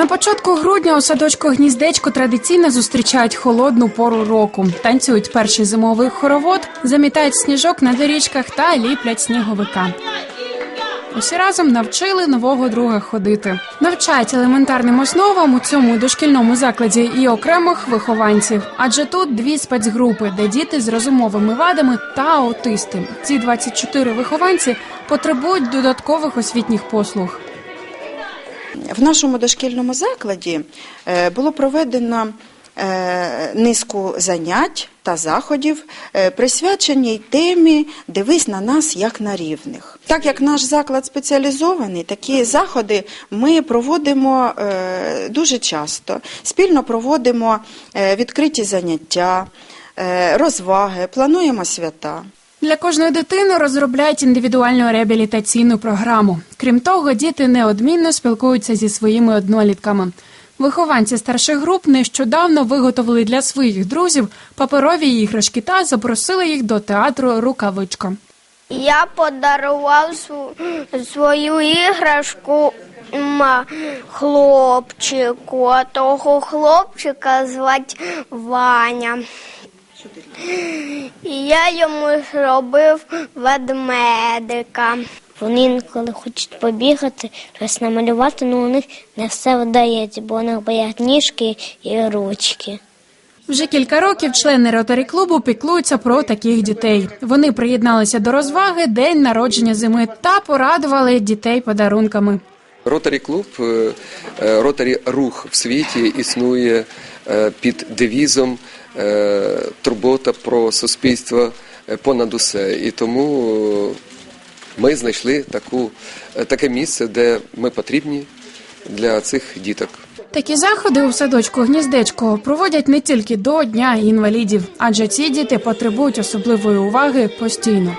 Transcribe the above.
На початку грудня у садочку гніздечко традиційно зустрічають холодну пору року. Танцюють перший зимовий хоровод, замітають сніжок на доріжках та ліплять сніговика. Усі разом навчили нового друга ходити. Навчають елементарним основам у цьому дошкільному закладі і окремих вихованців. Адже тут дві спецгрупи, де діти з розумовими вадами та аутисти. Ці 24 вихованці потребують додаткових освітніх послуг. В нашому дошкільному закладі е, було проведено е, низку занять та заходів, е, присвячені темі Дивись на нас як на рівних. Так як наш заклад спеціалізований, такі заходи ми проводимо дуже часто. Спільно проводимо відкриті заняття, розваги, плануємо свята. Для кожної дитини розробляють індивідуальну реабілітаційну програму. Крім того, діти неодмінно спілкуються зі своїми однолітками. Вихованці старших груп нещодавно виготовили для своїх друзів паперові іграшки та запросили їх до театру Рукавичка. Я подарував свою іграшку хлопчику, а того хлопчика звати Ваня. І я йому зробив ведмедика. Вони інколи хочуть побігати, щось намалювати, але у них не все вдається, бо у них боять ніжки і ручки. Вже кілька років члени ротарі клубу піклуються про таких дітей. Вони приєдналися до розваги День народження зими та порадували дітей подарунками. Ротарі клуб, е, е, ротарі рух в світі існує е, під девізом турбота про суспільство понад усе. І тому ми знайшли таку, таке місце, де ми потрібні для цих діток. Такі заходи у садочку гніздечко проводять не тільки до Дня інвалідів, адже ці діти потребують особливої уваги постійно.